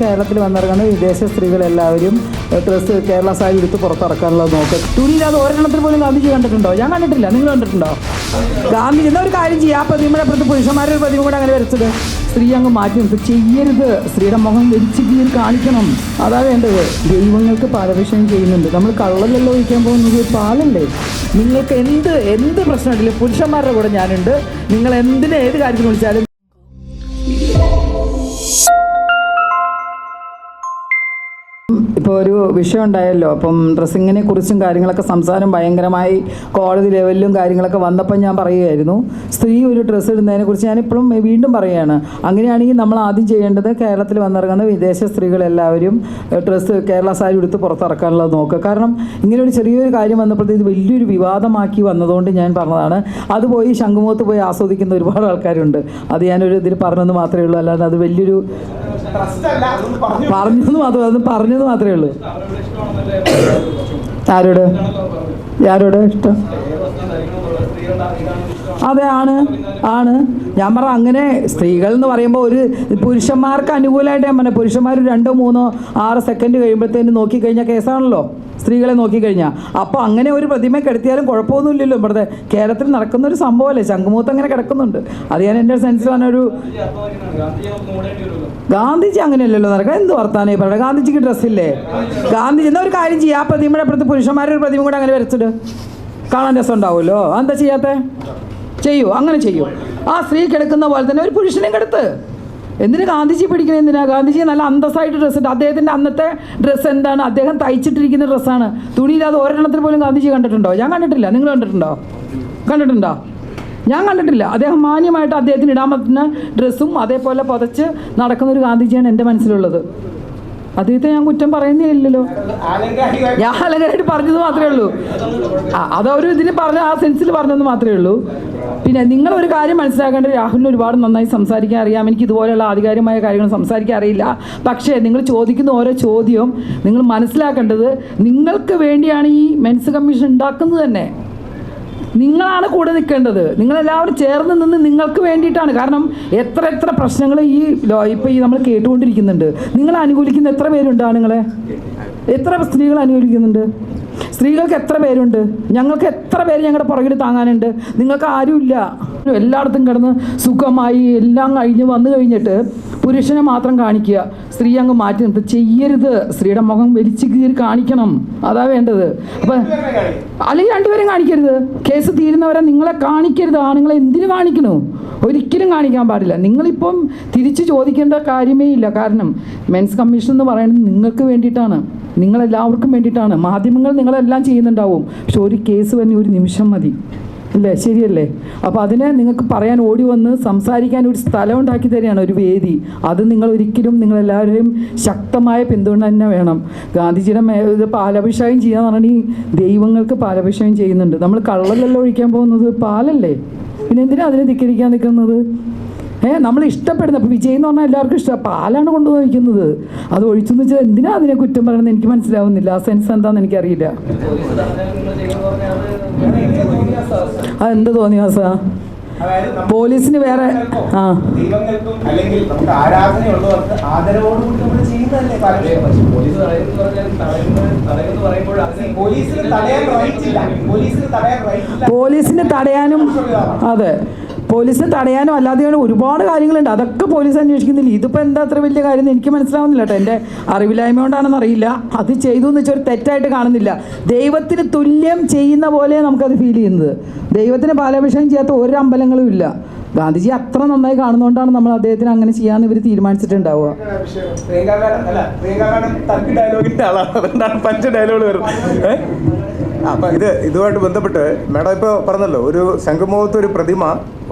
കേരളത്തിൽ വന്നിറങ്ങുന്ന വിദേശ സ്ത്രീകൾ എല്ലാവരും ഡ്രസ്സ് കേരള സാരി എടുത്ത് പുറത്തിറക്കാനുള്ളത് നോക്കുക തുണിയില്ലാതെ ഒരെണ്ണത്തിൽ പോലും ഗാന്ധിജി കണ്ടിട്ടുണ്ടോ? ഞാൻ കണ്ടിട്ടില്ല. നിങ്ങൾ കണ്ടിട്ടുണ്ടോ? ഗാന്ധിജി എന്നാ ഒരു കാര്യം ചെയ്യുക ആ പ്രതിമയുടെ അപ്പുറത്ത് ഒരു പ്രതിമ കൂടെ അങ്ങനെ വരച്ചത്. സ്ത്രീ അങ്ങ് മാറ്റി നിർത്തി. ചെയ്യരുത്. സ്ത്രീയുടെ മുഖം ധരിച്ചിട്ട് കാണിക്കണം. അതാ വേണ്ടത്. ദൈവങ്ങൾക്ക് പാലഭിഷേകം ചെയ്യുന്നുണ്ട്. നമ്മൾ കള്ളലല്ലോ ഒഴിക്കാൻ പോകുന്നത് പാലല്ലേ? നിങ്ങൾക്ക് എന്ത് എന്ത് പ്രശ്നമുണ്ടെങ്കിലും പുരുഷന്മാരുടെ കൂടെ ഞാനുണ്ട്. നിങ്ങൾ എന്തിനെ ഏത് കാര്യത്തിന് വിളിച്ചാലും ഇപ്പോൾ ഒരു വിഷയം ഉണ്ടായല്ലോ. അപ്പം ഡ്രസ്സിങ്ങിനെ കുറിച്ചും കാര്യങ്ങളൊക്കെ സംസാരം ഭയങ്കരമായി കോടതി ലെവലിലും കാര്യങ്ങളൊക്കെ വന്നപ്പോൾ ഞാൻ പറയുമായിരുന്നു സ്ത്രീ ഒരു ഡ്രസ്സ് ഇടുന്നതിനെ കുറിച്ച് ഞാനിപ്പോഴും വീണ്ടും പറയുകയാണ്. അങ്ങനെയാണെങ്കിൽ നമ്മൾ ആദ്യം ചെയ്യേണ്ടത് കേരളത്തിൽ വന്നിറങ്ങുന്ന വിദേശ സ്ത്രീകളെല്ലാവരും ഡ്രസ്സ് കേരള സാരി എടുത്ത് പുറത്തിറക്കാനുള്ളത് നോക്കുക. കാരണം ഇങ്ങനെ ഒരു ചെറിയൊരു കാര്യം വന്നപ്പോഴത്തേക്ക് ഇത് വലിയൊരു വിവാദമാക്കി വന്നതുകൊണ്ട് ഞാൻ പറഞ്ഞതാണ്. അത് പോയി ശംഖുമുഖത്ത് പോയി ആസ്വദിക്കുന്ന ഒരുപാട് ആൾക്കാരുണ്ട്. അത് ഞാനൊരു ഇതിൽ പറഞ്ഞെന്ന് മാത്രമേ ഉള്ളൂ. അല്ലാതെ അത് വലിയൊരു പറഞ്ഞത് മാത്രമേ അത് പറഞ്ഞത് മാത്രമേ ഉള്ളൂ. ആരോട് ആരോട് ഇഷ്ടം? അതെ ആണ് ആണ്. ഞാൻ പറ അങ്ങനെ സ്ത്രീകൾ എന്ന് പറയുമ്പോൾ ഒരു പുരുഷന്മാർക്ക് അനുകൂലമായിട്ട് ഞാൻ പറഞ്ഞ പുരുഷന്മാർ രണ്ടോ മൂന്നോ ആറ് സെക്കൻഡ് കഴിയുമ്പോഴത്തേന് നോക്കിക്കഴിഞ്ഞാൽ കേസാണല്ലോ. സ്ത്രീകളെ നോക്കിക്കഴിഞ്ഞാൽ അപ്പോൾ അങ്ങനെ ഒരു പ്രതിമ കിടത്തിയാലും കുഴപ്പമൊന്നുമില്ലല്ലോ ഇവിടുത്തെ. കേരളത്തിൽ നടക്കുന്ന ഒരു സംഭവമല്ലേ? ശംഖുമൂത്ത് അങ്ങനെ കിടക്കുന്നുണ്ട്. അത് ഞാൻ എന്റെ സെൻസിൽ പറഞ്ഞൊരു ഗാന്ധിജി അങ്ങനെയല്ലല്ലോ നടക്കുക എന്ത് വർത്താനം ഈ പറയുന്നത് ഗാന്ധിജിക്ക് ഡ്രസ്സില്ലേ ഗാന്ധിജി എന്നാ ഒരു കാര്യം ചെയ്യാം. ആ പ്രതിമയുടെ അപ്പുറത്ത് പുരുഷന്മാരുടെ ഒരു പ്രതിമ കൂടെ അങ്ങനെ വരച്ചിട്ട് കാണാൻ രസം ഉണ്ടാവുമല്ലോ എന്താ ചെയ്യാത്ത? ചെയ്യൂ അങ്ങനെ ചെയ്യൂ. ആ സ്ത്രീ കിടക്കുന്ന പോലെ തന്നെ ഒരു പുരുഷനെയും കിടത്ത്. എന്തിന് ഗാന്ധിജി പിടിക്കണേ എന്തിനാ? ഗാന്ധിജി നല്ല അന്തസ്സായിട്ട് ഡ്രസ്സ് ഉണ്ട് അദ്ദേഹത്തിന്റെ അന്നത്തെ ഡ്രസ്സ് എന്താണ്? അദ്ദേഹം തയ്ച്ചിട്ടിരിക്കുന്ന ഡ്രസ്സാണ് തുണിയില്ലാതെ ഒരെണ്ണത്തിൽ പോലും ഗാന്ധിജി കണ്ടിട്ടുണ്ടോ? ഞാൻ കണ്ടിട്ടില്ല. നിങ്ങൾ കണ്ടിട്ടുണ്ടോ? കണ്ടിട്ടുണ്ടോ? ഞാൻ കണ്ടിട്ടില്ല. അദ്ദേഹം മാന്യമായിട്ട് അദ്ദേഹത്തിന് ഇടാൻ പറ്റുന്ന ഡ്രസ്സും അതേപോലെ പുതച്ച് നടക്കുന്ന ഒരു ഗാന്ധിജിയാണ് എന്റെ മനസ്സിലുള്ളത്. അദ്ദേഹത്തെ ഞാൻ കുറ്റം പറയുന്നില്ലല്ലോ. ഞാൻ അലങ്കരായിട്ട് പറഞ്ഞത് മാത്രമേ ഉള്ളൂ. ആ, അതവരും ഇതിന് പറഞ്ഞ ആ സെൻസിൽ പറഞ്ഞതെന്ന് മാത്രമേ ഉള്ളൂ. പിന്നെ നിങ്ങൾ ഒരു കാര്യം മനസ്സിലാക്കേണ്ടത് രാഹുലിന് ഒരുപാട് നന്നായി സംസാരിക്കാൻ അറിയാം. എനിക്ക് ഇതുപോലെയുള്ള ആധികാരികമായ കാര്യങ്ങൾ സംസാരിക്കാൻ അറിയില്ല. പക്ഷേ നിങ്ങൾ ചോദിക്കുന്ന ഓരോ ചോദ്യവും നിങ്ങൾ മനസ്സിലാക്കേണ്ടത് നിങ്ങൾക്ക് വേണ്ടിയാണ് ഈ മെൻസ് കമ്മീഷൻ ഉണ്ടാക്കുന്നത് തന്നെ. നിങ്ങളാണ് കൂടെ നിൽക്കേണ്ടത്. നിങ്ങളെല്ലാവരും ചേർന്ന് നിന്ന് നിങ്ങൾക്ക് വേണ്ടിയിട്ടാണ്. കാരണം എത്ര എത്ര പ്രശ്നങ്ങൾ ഈ ഇപ്പോൾ ഈ നമ്മൾ കേട്ടുകൊണ്ടിരിക്കുന്നുണ്ട്. നിങ്ങൾ അനുകൂലിക്കുന്ന എത്ര പേരുണ്ട് ആണുങ്ങളെ? എത്ര സ്ത്രീകൾ അനുകൂലിക്കുന്നുണ്ട്? സ്ത്രീകൾക്ക് എത്ര പേരുണ്ട്? ഞങ്ങൾക്ക് എത്ര പേര് ഞങ്ങളുടെ പുറകിൽ താങ്ങാനുണ്ട്? നിങ്ങൾക്ക് ആരുമില്ല. എല്ലായിടത്തും കിടന്ന് സുഖമായി എല്ലാം കഴിഞ്ഞ് വന്നു കഴിഞ്ഞിട്ട് പുരുഷനെ മാത്രം കാണിക്കുക. സ്ത്രീ അങ്ങ് മാറ്റി നിർത്തി. ചെയ്യരുത്. സ്ത്രീയുടെ മുഖം വലിച്ചു കീറി കാണിക്കണം. അതാ വേണ്ടത്. അപ്പം അല്ലെങ്കിൽ രണ്ടുപേരും കാണിക്കരുത്. കേസ് തീരുന്നവരെ നിങ്ങളെ കാണിക്കരുത്. ആണുങ്ങളെ എന്തിനു കാണിക്കണു? ഒരിക്കലും കാണിക്കാൻ പാടില്ല. നിങ്ങളിപ്പം തിരിച്ചു ചോദിക്കേണ്ട കാര്യമേ ഇല്ല. കാരണം മെൻസ് കമ്മീഷൻ എന്ന് പറയുന്നത് നിങ്ങൾക്ക് വേണ്ടിയിട്ടാണ്. നിങ്ങളെല്ലാവർക്കും വേണ്ടിയിട്ടാണ്. മാധ്യമങ്ങൾ നിങ്ങളെല്ലാം ചെയ്യുന്നുണ്ടാവും. പക്ഷെ ഒരു കേസ് തന്നെ ഒരു നിമിഷം മതി. അല്ലേ? ശരിയല്ലേ? അപ്പോൾ അതിനെ നിങ്ങൾക്ക് പറയാൻ ഓടി വന്ന് സംസാരിക്കാൻ ഒരു സ്ഥലം ഉണ്ടാക്കി തരികയാണ് ഒരു വേദി. അത് നിങ്ങൾ ഒരിക്കലും നിങ്ങളെല്ലാവരെയും ശക്തമായ പിന്തുണ തന്നെ വേണം. ഗാന്ധിജിയുടെ ഇത് പാലഭിഷേകം ചെയ്യാന്ന് പറഞ്ഞാൽ ദൈവങ്ങൾക്ക് പാലഭിഷേകം ചെയ്യുന്നുണ്ട്. നമ്മൾ കള്ളലല്ലോ ഒഴിക്കാൻ പോകുന്നത്? പാലല്ലേ? പിന്നെ എന്തിനാ അതിനെ ധിക്കരിക്കാൻ നിൽക്കുന്നത്? ഏ നമ്മൾ ഇഷ്ടപ്പെടുന്നത്. അപ്പോൾ വിജയ് എന്ന് പറഞ്ഞാൽ എല്ലാവർക്കും ഇഷ്ടം. പാലാണ് കൊണ്ടുപോയി വയ്ക്കുന്നത്? അത് ഒഴിച്ചെന്ന് വെച്ചാൽ എന്തിനാ അതിനെ കുറ്റം പറയുന്നത് എനിക്ക് മനസ്സിലാവുന്നില്ല. ആ സെൻസ് എന്താണെന്ന് എനിക്കറിയില്ല. അതെന്ത് തോന്നി നമ്മ- പോലീസിന് വേറെ ആ. പോലീസിന് തടയാനും അതെ. പോലീസിന് തടയാനും അല്ലാതെയാണ് ഒരുപാട് കാര്യങ്ങളുണ്ട്. അതൊക്കെ പോലീസ് അന്വേഷിക്കുന്നില്ല. ഇതിപ്പോൾ എന്താ അത്ര വലിയ കാര്യം എന്ന് എനിക്ക് മനസ്സിലാവുന്നില്ല കേട്ടോ. എന്റെ അറിവില്ലായ്മ കൊണ്ടാണെന്ന് അറിയില്ല. അത് ചെയ്തു എന്ന് വെച്ചാൽ ഒരു തെറ്റായിട്ട് കാണുന്നില്ല. ദൈവത്തിന് തുല്യം ചെയ്യുന്ന പോലെ നമുക്കത് ഫീൽ ചെയ്യുന്നത്. ദൈവത്തിന് ബാലാഭിഷേകം ചെയ്യാത്ത ഒരു അമ്പലങ്ങളും ഇല്ല. ഗാന്ധിജി അത്ര നന്നായി കാണുന്നതുകൊണ്ടാണ് നമ്മൾ അദ്ദേഹത്തിന് അങ്ങനെ ചെയ്യാന്ന് ഇവർ തീരുമാനിച്ചിട്ടുണ്ടാവുക? അപ്പൊ ഇത് ഇതുമായിട്ട് ബന്ധപ്പെട്ട് മേഡം ഇപ്പോൾ പറഞ്ഞല്ലോ ഒരു ശംഖുമുഖത്ത് ഒരു പ്രതിമ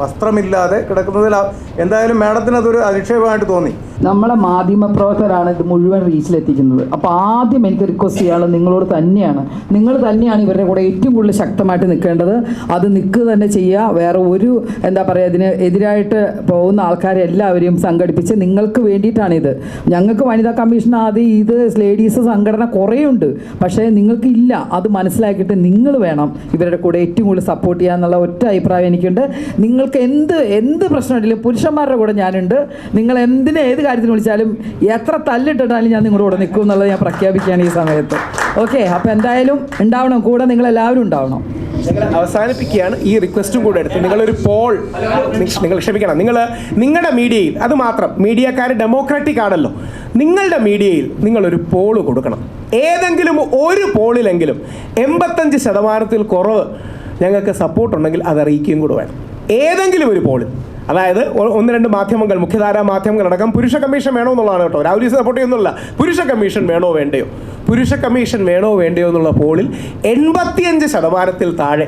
വസ്ത്രമില്ലാതെ കിടക്കുന്നതിൽ എന്തായാലും മാഡത്തിന് അതൊരു അധിക്ഷേപമായിട്ട് തോന്നി. നമ്മളെ മാധ്യമ പ്രവർത്തകരാണ് ഇത് മുഴുവൻ റീച്ചിലെത്തിക്കുന്നത് അപ്പോൾ ആദ്യം എനിക്ക് റിക്വസ്റ്റ് ചെയ്യാനുള്ളത് നിങ്ങളോട് തന്നെയാണ്. നിങ്ങൾ തന്നെയാണ് ഇവരുടെ കൂടെ ഏറ്റവും കൂടുതൽ ശക്തമായിട്ട് നിൽക്കേണ്ടത്. അത് നിൽക്കുക തന്നെ ചെയ്യുക വേറെ ഒരു എന്താ പറയുക ഇതിന് എതിരായിട്ട് പോകുന്ന ആൾക്കാരെ എല്ലാവരെയും സംഘടിപ്പിച്ച് നിങ്ങൾക്ക് വേണ്ടിയിട്ടാണിത്. ഞങ്ങൾക്ക് വനിതാ കമ്മീഷൻ ആദ്യം ഇത് ലേഡീസ് സംഘടന കുറേ ഉണ്ട് പക്ഷേ നിങ്ങൾക്ക് ഇല്ല. അത് മനസ്സിലാക്കിയിട്ട് നിങ്ങൾ വേണം ഇവരുടെ കൂടെ ഏറ്റവും കൂടുതൽ സപ്പോർട്ട് ചെയ്യാന്നുള്ള ഒറ്റ അഭിപ്രായം എനിക്കുണ്ട്. നിങ്ങൾ നിങ്ങൾക്ക് എന്ത് എന്ത് പ്രശ്നമുണ്ടെങ്കിലും പുരുഷന്മാരുടെ കൂടെ ഞാനുണ്ട്. നിങ്ങൾ എന്തിനെ ഏത് കാര്യത്തിന് വിളിച്ചാലും എത്ര തല്ലിട്ടിട്ടാലും ഞാൻ നിങ്ങളുടെ കൂടെ നിൽക്കും എന്നുള്ളത് ഞാൻ പ്രഖ്യാപിക്കുകയാണ് ഈ സമയത്ത്. ഓക്കെ അപ്പോൾ എന്തായാലും ഉണ്ടാവണം. കൂടെ നിങ്ങളെല്ലാവരും ഉണ്ടാവണം. അവസാനിപ്പിക്കുകയാണ് ഈ റിക്വസ്റ്റും കൂടെ എടുത്ത്. നിങ്ങളൊരു പോൾ. നിങ്ങൾ ക്ഷമിക്കണം. നിങ്ങൾ നിങ്ങളുടെ മീഡിയയിൽ അത് മാത്രം മീഡിയക്കാർ ഡെമോക്രാറ്റിക് ആണല്ലോ. നിങ്ങളുടെ മീഡിയയിൽ നിങ്ങളൊരു പോൾ കൊടുക്കണം. ഏതെങ്കിലും ഒരു പോളിലെങ്കിലും എൺപത്തഞ്ച് ശതമാനത്തിൽ കുറവ് ഞങ്ങൾക്ക് സപ്പോർട്ടുണ്ടെങ്കിൽ അത് അറിയിക്കുകയും കൂടെ വേണം. ഏതെങ്കിലും ഒരു പോളിൽ. അതായത് ഒന്ന് രണ്ട് മാധ്യമങ്ങൾ മുഖ്യധാര മുഖ്യധാരാ മാധ്യമങ്ങളടക്കം പുരുഷ കമ്മീഷൻ വേണോ എന്നുള്ളതാണ് കേട്ടോ. രാഹുൽ സപ്പോർട്ട് ചെയ്യുന്നില്ല. പുരുഷ കമ്മീഷൻ വേണോ വേണ്ടയോ? പുരുഷ കമ്മീഷൻ വേണോ വേണ്ടയോ എന്നുള്ള പോളിൽ എൺപത്തിയഞ്ച് ശതമാനത്തിൽ താഴെ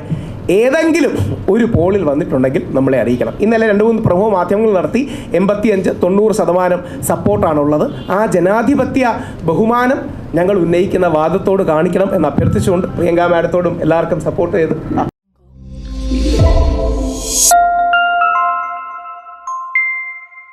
ഏതെങ്കിലും ഒരു പോളിൽ വന്നിട്ടുണ്ടെങ്കിൽ നമ്മളെ അറിയിക്കണം. ഇന്നലെ രണ്ട് മൂന്ന് പ്രമുഖ മാധ്യമങ്ങൾ നടത്തി എൺപത്തിയഞ്ച് തൊണ്ണൂറ് ശതമാനം സപ്പോർട്ടാണുള്ളത്. ആ ജനാധിപത്യ ബഹുമാനം ഞങ്ങൾ ഉന്നയിക്കുന്ന വാദത്തോട് കാണിക്കണം എന്ന് അഭ്യർത്ഥിച്ചുകൊണ്ട് പ്രിയങ്ക മാഡത്തോടും എല്ലാവർക്കും സപ്പോർട്ട് ചെയ്ത്